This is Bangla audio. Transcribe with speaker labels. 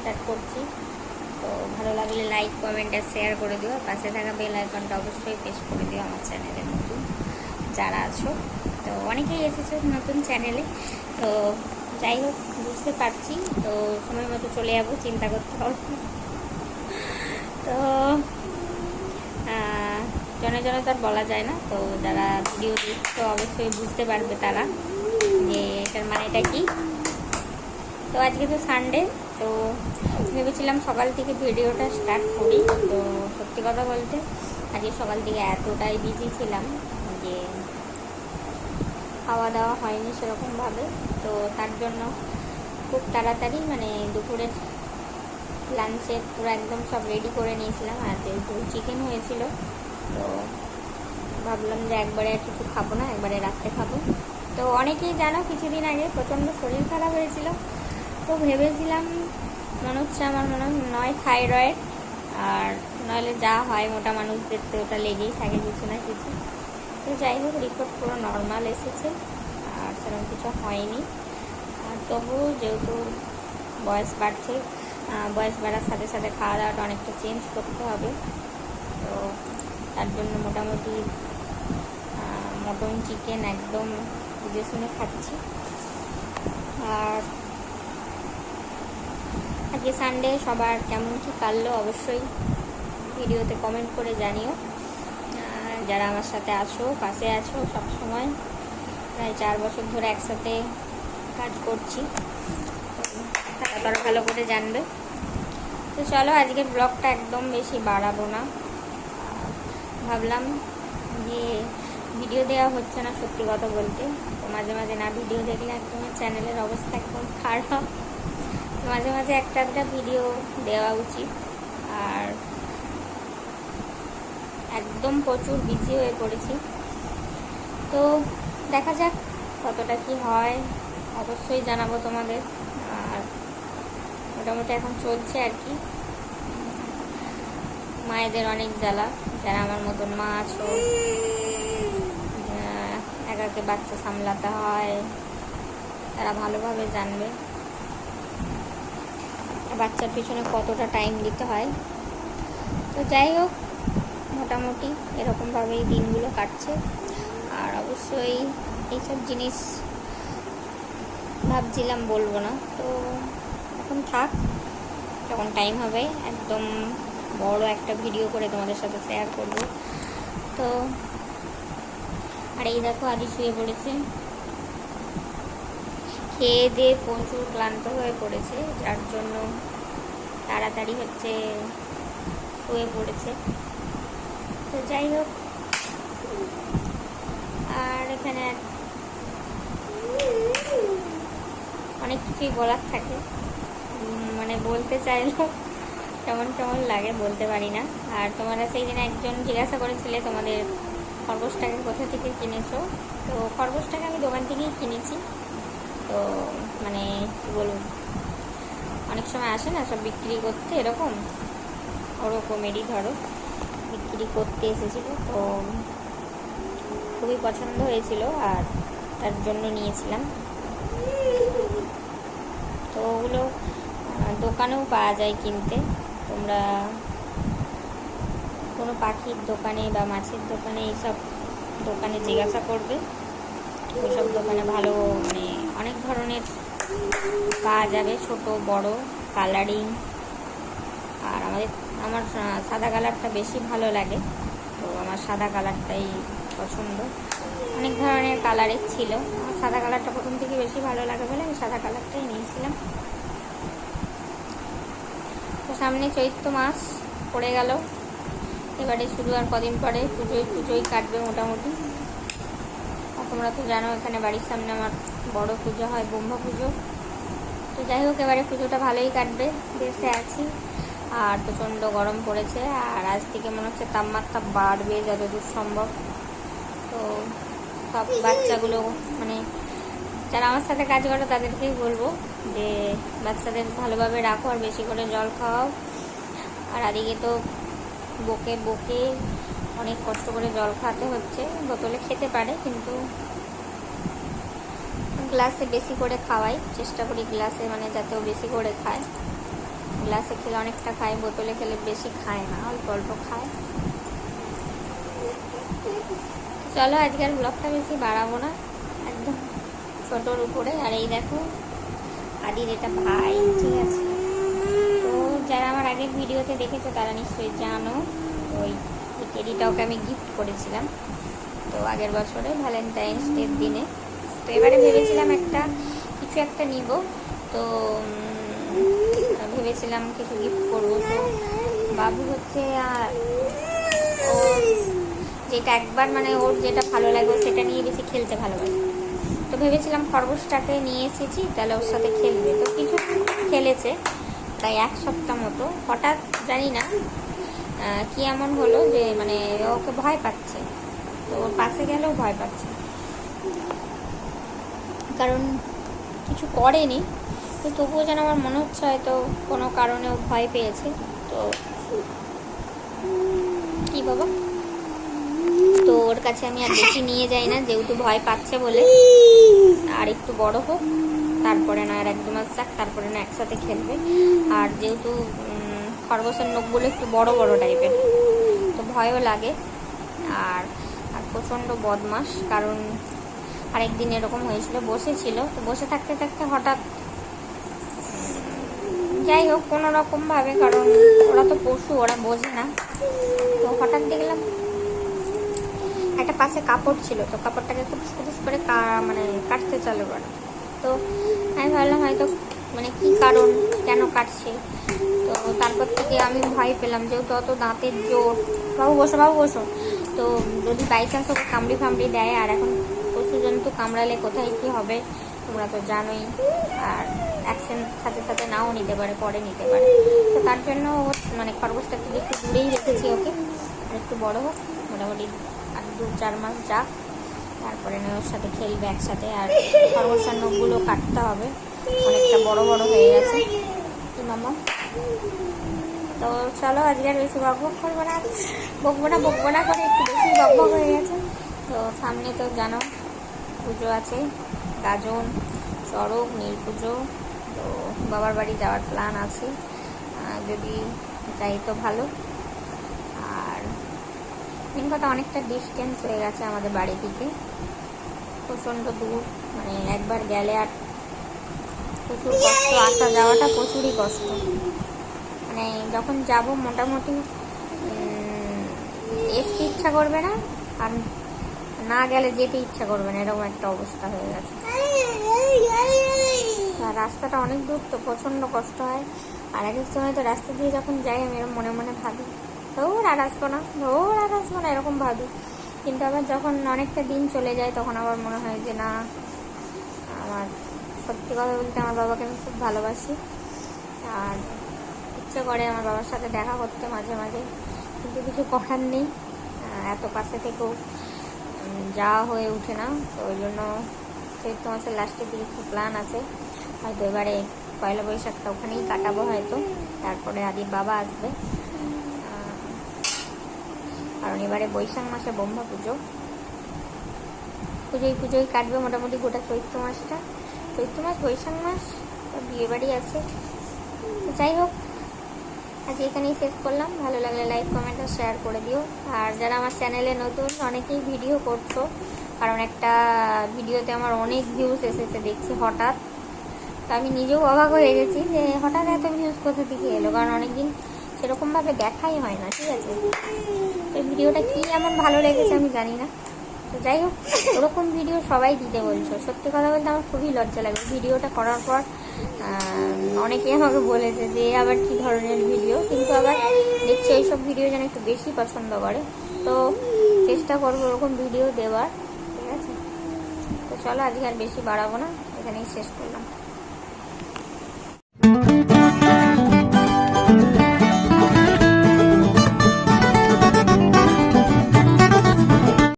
Speaker 1: স্টার্ট করছি। তো ভালো লাগলে লাইক কমেন্ট আর শেয়ার করে দিও। পাশে থাকা বেল আইকনটা অবশ্যই প্রেস করে দিও আমার চ্যানেলের নতুন যারা আছো। তো অনেকেই এসেছ নতুন চ্যানেলে তো যাই হোক, বুঝতে পারছি। তো সময় মতো চলে যাব, চিন্তা করতে হবে তো জনে জনে তো আর বলা যায় না। তো যারা ভিডিও দেখছ, অবশ্যই বুঝতে পারবে তারা যে এটার মানেটা কি। তো আজকে তো সানডে তো ভেবেছিলাম সকাল থেকে ভিডিওটা স্টার্ট করি। তো সত্যি কথা বলতে, আজকে সকাল থেকে এতটাই বিজি ছিলাম যে খাওয়া দাওয়া হয়নি সেরকমভাবে। তো তার জন্য খুব তাড়াতাড়ি মানে দুপুরে লাঞ্চে পুরো একদম সব রেডি করে নিয়েছিলাম। আর যেহেতু চিকেন হয়েছিল, তো ভাবলাম যে একবারে কিছু খাব না, একবারে রাত্রে খাব। তো অনেকেই জানো, কিছুদিন আগে প্রচণ্ড শরীর খারাপ হয়েছিল। তো ভেবেছিলাম, মনে হচ্ছে আমার মনে নয় থাইরয়েড, আর নইলে যা হয় মোটা মানুষদের তো ওটা লেগেই থাকে কিছু না কিছু। তো যাই হোক রিপোর্ট পুরো নর্মাল এসেছে, আর সেরকম কিছু হয়নি। আর তবু যেহেতু বয়স বাড়ছে বয়স বাড়ার সাথে সাথে খাওয়া দাওয়াটা অনেকটা চেঞ্জ করতে হবে। তো তার জন্য মোটামুটি মটন চিকেন একদম বুঝে শুনে খাচ্ছি। আর আজকে সানডে সবার কেমন কি কাটলো অবশ্যই ভিডিওতে কমেন্ট করে জানিও। যারা আমার সাথে আছো, পাশে আছো সব সময়, প্রায় চার বছর ধরে একসাথে কাজ করছি। তো তারা তারা ভালো করে জানবে। তো চলো আজকের ব্লগটা একদম বেশি বাড়াবো না। ভাবলাম যে ভিডিও দেওয়া হচ্ছে না সত্যি কথা বলতে। তো মাঝে মাঝে না ভিডিও দেখলে একদম চ্যানেলের অবস্থা একদম খারাপ। মাঝে মাঝে একটা একটা ভিডিও দেওয়া উচিত। আর একদম প্রচুর বিজি হয়ে পড়েছি। তো দেখা যাক কতটা কি হয়। অবশ্যই জানাব তোমাদের। আর মোটামুটি এখন চলছে আর কি। মায়েদের অনেক জ্বালা। যারা আমার মতন মা আছো একাকে বাচ্চা সামলাতে হয়, তারা ভালোভাবে জানবে। বাচ্চার পিছনে কতটা টাইম দিতে হয়। তো যাই হোক, মোটামুটি এরকমভাবেই দিনগুলো কাটছে। আর অবশ্যই এইসব জিনিস ভাবছিলাম বলব না। তো এখন থাক, যখন টাইম হবে একদম বড় একটা ভিডিও করে তোমাদের সাথে শেয়ার করব। তো আর এই দেখো, আদি শুয়ে পড়েছে। খেয়ে দিয়ে প্রচুর ক্লান্ত হয়ে পড়েছে, যার জন্য তাড়াতাড়ি হচ্ছে শুয়ে পড়েছে। তো যাই হোক, আর এখানে অনেক কিছুই বলার থাকে। মানে বলতে চাইলেও কেমন কেমন লাগে বলতে পারি না। আর তোমরা সেই দিন একজন জিজ্ঞাসা করেছিলে তোমাদের খরগোশটাকে কোথা থেকে কিনেছো? তো খরগোশটাকে আমি দোকান থেকেই কিনেছি। তো মানে কী বলব? অনেক সময় আসে না, সব বিক্রি করতে, এরকম? ওরকমেরই ধরো। বিক্রি করতে এসেছিল, তো খুবই পছন্দ হয়েছিল আর তার জন্য নিয়েছিলাম। তো ওগুলো দোকানেও পাওয়া যায় কিনতে। তোমরা কোনো পাখির দোকানে বা মাছের দোকানে এইসব দোকানে জিজ্ঞাসা করবে। ওইসব দোকানে ভালো মানে অনেক ধরনের পাওয়া যাবে, ছোট, বড়। কালারিং আর আমাদের, আমার সাদা কালারটা বেশি ভালো লাগে। তো আমার সাদা কালারটাই পছন্দ। অনেক ধরনের কালারের ছিল। আমার সাদা কালারটা প্রথম থেকে বেশি ভালো লাগে বলে আমি সাদা কালারটাই নিয়েছিলাম। তো সামনে চৈত্র মাস পড়ে গেল। এবারে শুধু আর কদিন পরে পুজোয়, পুজোই কাটবে মোটামুটি। তোমরা তো জানো, এখানে বাড়ির সামনে আমার বড় পুজো হয় ব্রহ্ম পুজো তো যাই হোক, এবারে পুজোটা ভালোই কাটবে, দেশে আছি। আর প্রচণ্ড গরম পড়েছে, আর আজ থেকে মনে হচ্ছে তাপমাত্রা বাড়বে যতদূর সম্ভব। তো সব বাচ্চাগুলো মানে যারা আমার সাথে কাজ করে তাদেরকেই বলব যে, বাচ্চাদের ভালোভাবে রাখো আর বেশি করে জল খাওয়াও। আর আদিকে তো বকে বকে অনেক কষ্ট করে জল খাওয়াতে হচ্ছে, বোতলে খেতে পারে, কিন্তু গ্লাসে বেশি করে খাওয়াই। চেষ্টা করি গ্লাসে মানে যাতে ও বেশি করে খায়। গ্লাসে খেলে অনেকটা খায়, বোতলে খেলে বেশি খায় না, অল্প অল্প খায়। চলো, আজকের ব্লগটা বেশি বাড়াবো না। একদম ছোটোর উপরে। আর এই দেখো, আদির এটা ভাই, ঠিক আছে। তো যারা আমার আগের ভিডিওতে দেখেছ, তারা নিশ্চয়ই জানো, ওই এই টেডিটা ওকে আমি গিফট করেছিলাম। তো আগের বছরে ভ্যালেন্টাইন্স ডের দিনে তো এবারে ভেবেছিলাম একটা, কিছু একটা নিব। তো ভেবেছিলাম কিছু গিফট করব। তো বাবু হচ্ছে ও যেটা একবার মানে ওর যেটা ভালো লাগবে সেটা নিয়ে বেশি খেলতে ভালোবাসে। তো ভেবেছিলাম খরগোশটাকে নিয়ে এসেছি, তাহলে ওর সাথে খেলবে। তো কিছু খেলেছে তাই এক সপ্তাহ মতো। হঠাৎ জানি না কি এমন হলো যে মানে ওকে ভয় পাচ্ছে। তো ওর পাশে গেলেও ভয় পাচ্ছে। কারণ কিছু করেনি। তো তবুও যেন আমার মনে হচ্ছে হয়তো কোনো কারণে ও ভয় পেয়েছে। তো কি বাবা? তো ওর কাছে আমি আর বেশি নিয়ে যাই না, যেহেতু ভয় পাচ্ছে বলে। আর একটু বড় হোক, তারপরে না আর এক দু মাস যাক, তারপরে না একসাথে খেলবে। আর যেহেতু খরগোশের নখগুলো একটু বড় বড় টাইপের, তো ভয়ও লাগে। আর আর প্রচণ্ড বদমাস কারণ আরেকদিন এরকম হয়েছিল, বসেছিল। তো বসে থাকতে থাকতে হঠাৎ যাই হোক, কোনো রকমভাবে কারণ ওরা তো পশু, ওরা বোঝে না। তো হঠাৎ দেখলাম একটা পাশে কাপড় ছিল, তো কাপড়টাকে খুব খুব করে মানে কাটতে চালু করে তো আমি ভাবলাম হয়তো মানে কি কারণ, কেন কাটছে? তো তারপর থেকে আমি ভয় পেলাম, যেহেতু অত দাঁতের জোর। বাবু বসো বাবু বসো। তো যদি বাই চান্স ওকে কামড়ি ফামড়ি দেয়, আর এখন পশু জন্তু কামড়ালে কোথায় কি হবে, তোমরা তো জানোই। আর অ্যাকশন সাথে সাথে নাও নিতে পারে, পরে নিতে পারে। তো তার জন্য মানে খরগোশটা থেকে একটু দূরেই রেখেছি ওকে। একটু বড় হোক, মোটামুটি আর দু চার মাস যাক। তারপরে ওর সাথে খেলবে একসাথে। আর খরগোশের নখগুলো কাটতে হবে। অনেকটা বড় বড় হয়ে গেছে। মামা তো চলো, আজকে আর বেশি বক বক করব না। বকবো না বকবো না করে একটু বেশি বক বক হয়ে গেছে। তো সামনে তো জানো পুজো আছে। গাজন, চড়ক, নীল পুজো। তো বাবার বাড়ি যাওয়ার প্ল্যান আছে। যদি যাই তো ভালো। আর মেন কথা অনেকটা ডিস্টেন্স হয়ে গেছে আমাদের বাড়ি থেকে। প্রচণ্ড দূর মানে একবার গেলে আর প্রচুর কষ্ট, আসা যাওয়াটা প্রচুরই কষ্ট। মানে যখন যাব মোটামুটি আসতে ইচ্ছা করবে না। আর না গেলে যেতে ইচ্ছা করবে না, এরকম একটা অবস্থা হয়ে গেছে। রাস্তাটা অনেক দূর তো, প্রচণ্ড কষ্ট হয়। আর এক সময় তো রাস্তা দিয়ে যখন যাই, আমি এরকম মনে মনে ভাবি, ধর, আর আসব না, ধর, আর আসব না, এরকম ভাবি। কিন্তু আবার যখন অনেকটা দিন চলে যায়, তখন আবার মনে হয় যে, না, আমার সত্যি কথা বলতে আমার বাবাকে আমি খুব ভালোবাসি। আর ইচ্ছে করে আমার বাবার সাথে দেখা করতে মাঝে মাঝে, কিন্তু কিছু করার নেই। এত কাছে থেকেও যাওয়া হয়ে ওঠে না, তো ওই জন্য চৈত্র মাসের লাস্টের দিকে একটু প্ল্যান আছে। হয়তো এবারে পয়লা বৈশাখটা ওখানেই কাটাবো হয়তো, তারপরে আদির বাবা আসবে। কারণ এবারে বৈশাখ মাসে ব্রহ্মা পুজো। পুজোই পুজোই কাটবে মোটামুটি গোটা চৈত্র মাসটা। চৈত্র মাস, বৈশাখ মাস বিয়ে বাড়ি আছে। যাই হোক আজ এখানেই শেষ করলাম। ভালো লাগলে লাইক কমেন্ট আর শেয়ার করে দিও। আর যারা আমার চ্যানেলে নতুন, অনেকেই ভিডিও করছ, কারণ একটা ভিডিওতে আমার অনেক ভিউজ এসেছে দেখছি হঠাৎ। তো আমি নিজেও অবাক হয়ে গেছি যে হঠাৎ এত ভিউজ কোথা থেকে এলো? কারণ অনেকদিন সেরকমভাবে দেখাই হয় না, ঠিক আছে? তো ভিডিওটা কি এমন ভালো লেগেছে আমি জানি না। তো যাই হোক, ওরকম ভিডিও সবাই দিতে বলছো। সত্যি কথা বলতে আমার খুবই লজ্জা লাগে। ভিডিওটা করার পর অনেকেই আমাকে বলেছে যে আবার কি ধরনের ভিডিও কিন্তু আবার দেখছি এইসব ভিডিও যেন একটু বেশি পছন্দ করে। তো চেষ্টা করব ওরকম ভিডিও দেওয়ার, ঠিক আছে? তো চলো, আজকে আর বেশি বাড়াবো না, এখানেই শেষ করলাম।